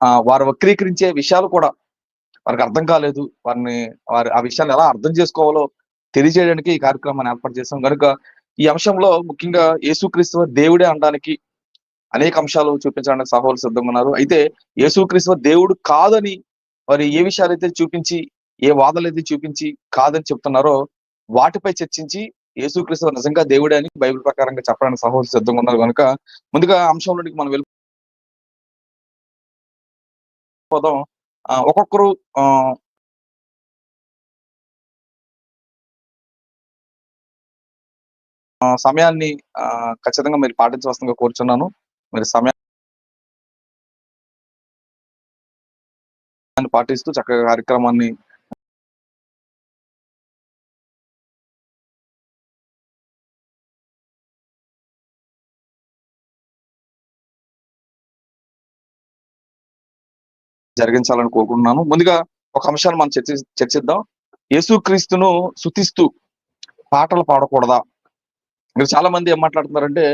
ఆ వారు వక్రీకరించే విషయాలు కూడా వారికి అర్థం కాలేదు. వారిని వారి ఆ విషయాలు ఎలా అర్థం చేసుకోవాలో తెలియజేయడానికి ఈ కార్యక్రమాన్ని ఏర్పాటు చేశాం. కనుక ఈ అంశంలో ముఖ్యంగా యేసుక్రీస్తు దేవుడే అనడానికి అనేక అంశాలు చూపించడానికి సహోలు సిద్ధంగా ఉన్నారు అయితే యేసుక్రీస్తు దేవుడు కాదని మరి ఏ విషయాలు అయితే చూపించి ఏ వాదనలు అయితే చూపించి కాదని చెప్తున్నారో వాటిపై చర్చించి యేసుక్రీస్తు నిజంగా దేవుడే అని బైబిల్ ప్రకారంగా చెప్పడానికి సహోలు సిద్ధంగా ఉన్నారు కనుక ముందుగా అంశంలోనికి మనం వెళ్ళి పదం ఒక్కొక్కరు ఆ, సమయాన్ని ఖచ్చితంగా మీరు పాటించవలసిందిగా కోరుచున్నాను. మీరు సమయాన్ని పాటిస్తూ చక్కగా కార్యక్రమాన్ని జరిగించాలని కోరుకుంటున్నాను. ముందుగా ఒక అంశాన్ని మనం చర్చి చర్చిద్దాం. యేసుక్రీస్తును శుతిస్తూ పాటలు పాడకూడదా? మీరు చాలా మంది ఏం మాట్లాడుతున్నారంటే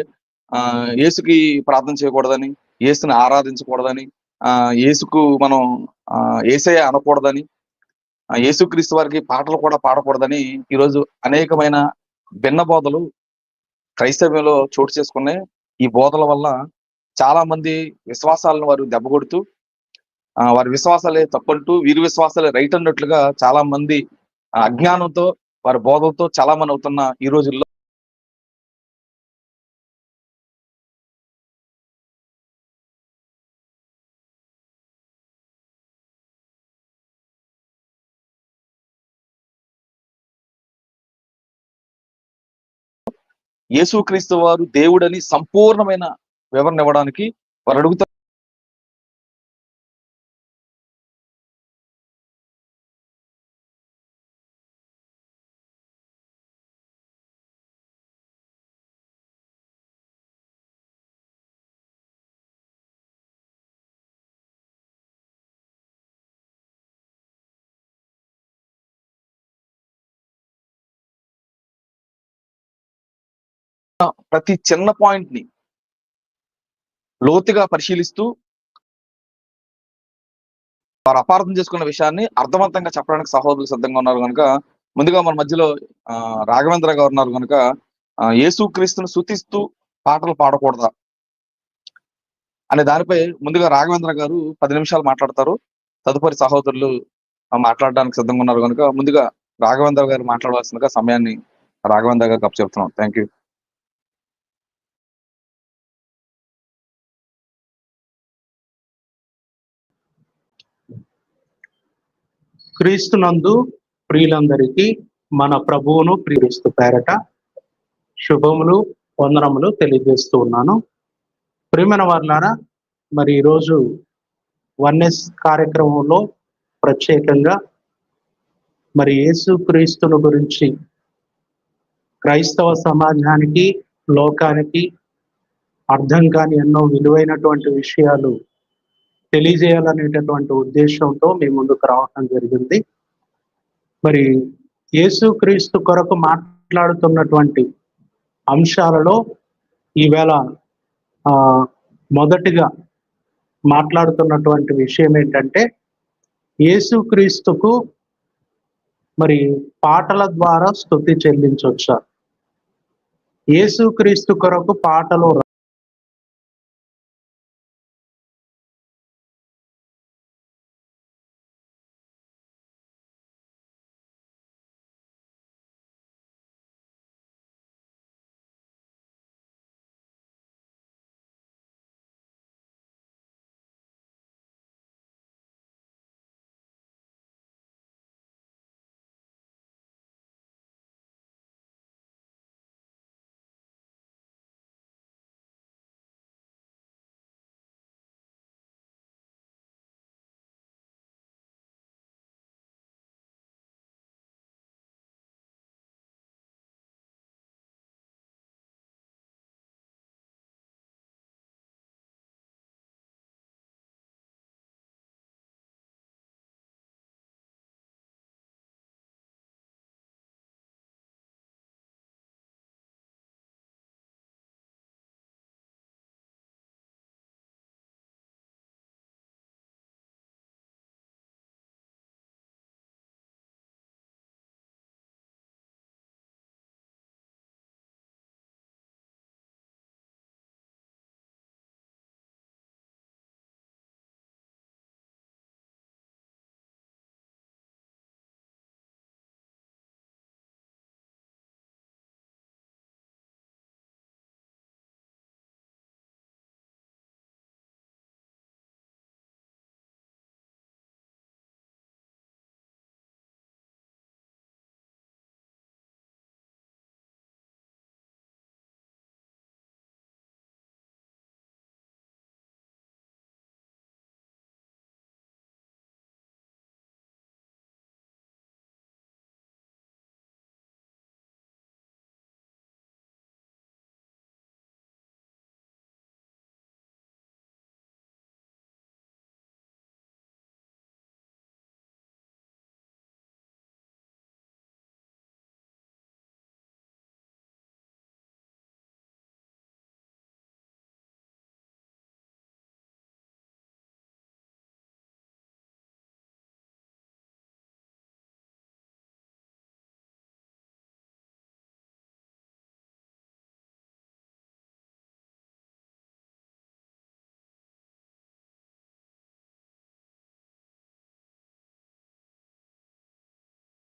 ఆ యేసుకి ప్రార్థన చేయకూడదని యేసుని ఆరాధించకూడదని ఆ యేసుకు మనం ఆ ఏసయ అనకూడదని యేసుక్రీస్తు వారికి పాటలు కూడా పాడకూడదని ఈరోజు అనేకమైన భిన్న బోధలు క్రైస్తవ్యంలో చోటు చేసుకున్నాయి. ఈ బోధల వల్ల చాలా మంది విశ్వాసాలను వారు దెబ్బ కొడుతూ వారి విశ్వాసాలే తప్పంటూ వీరి విశ్వాసాలే రైట్ అన్నట్లుగా చాలా మంది అజ్ఞానంతో వారి బోధలతో చాలా మంది అవుతున్న ఈ రోజుల్లో యేసుక్రీస్తు వారు దేవుడని సంపూర్ణమైన వివరణ ఇవ్వడానికి వారు ప్రతి చిన్న పాయింట్ని లోతుగా పరిశీలిస్తూ వారు అపార్థం చేసుకున్న విషయాన్ని అర్థవంతంగా చెప్పడానికి సహోదరులు సిద్ధంగా ఉన్నారు కనుక ముందుగా మన మధ్యలో రాఘవేంద్ర గారు ఉన్నారు కనుక యేసుక్రీస్తును శుతిస్తూ పాటలు పాడకూడదా? అనే దానిపై ముందుగా రాఘవేంద్ర గారు పది నిమిషాలు మాట్లాడతారు. తదుపరి సహోదరులు మాట్లాడడానికి సిద్ధంగా ఉన్నారు కనుక ముందుగా రాఘవేంద్ర గారు మాట్లాడవలసిందిగా సమయాన్ని రాఘవేంద్ర గారు కప్పు చెప్తున్నాం. థ్యాంక్ యూ క్రీస్తునందు ప్రియులందరికీ మన ప్రభువును ప్రియుస్తు పేరట శుభములు వందనములు తెలియజేస్తూ ఉన్నాను. ప్రియమైన వారులారా మరి ఈరోజు వన్నెస్ కార్యక్రమంలో ప్రత్యేకంగా మరి యేసు క్రీస్తును గురించి క్రైస్తవ సమాజానికి లోకానికి అర్థం కాని ఎన్నో విలువైనటువంటి విషయాలు తెలియజేయాలనేటటువంటి ఉద్దేశంతో మీ ముందుకు రావటం జరిగింది. మరి యేసుక్రీస్తు కొరకు మాట్లాడుతున్నటువంటి అంశాలలో ఈవేళ మొదటిగా మాట్లాడుతున్నటువంటి విషయం ఏంటంటే యేసుక్రీస్తుకు మరి పాటల ద్వారా స్థుతి చెల్లించవచ్చా యేసుక్రీస్తు కొరకు పాటలు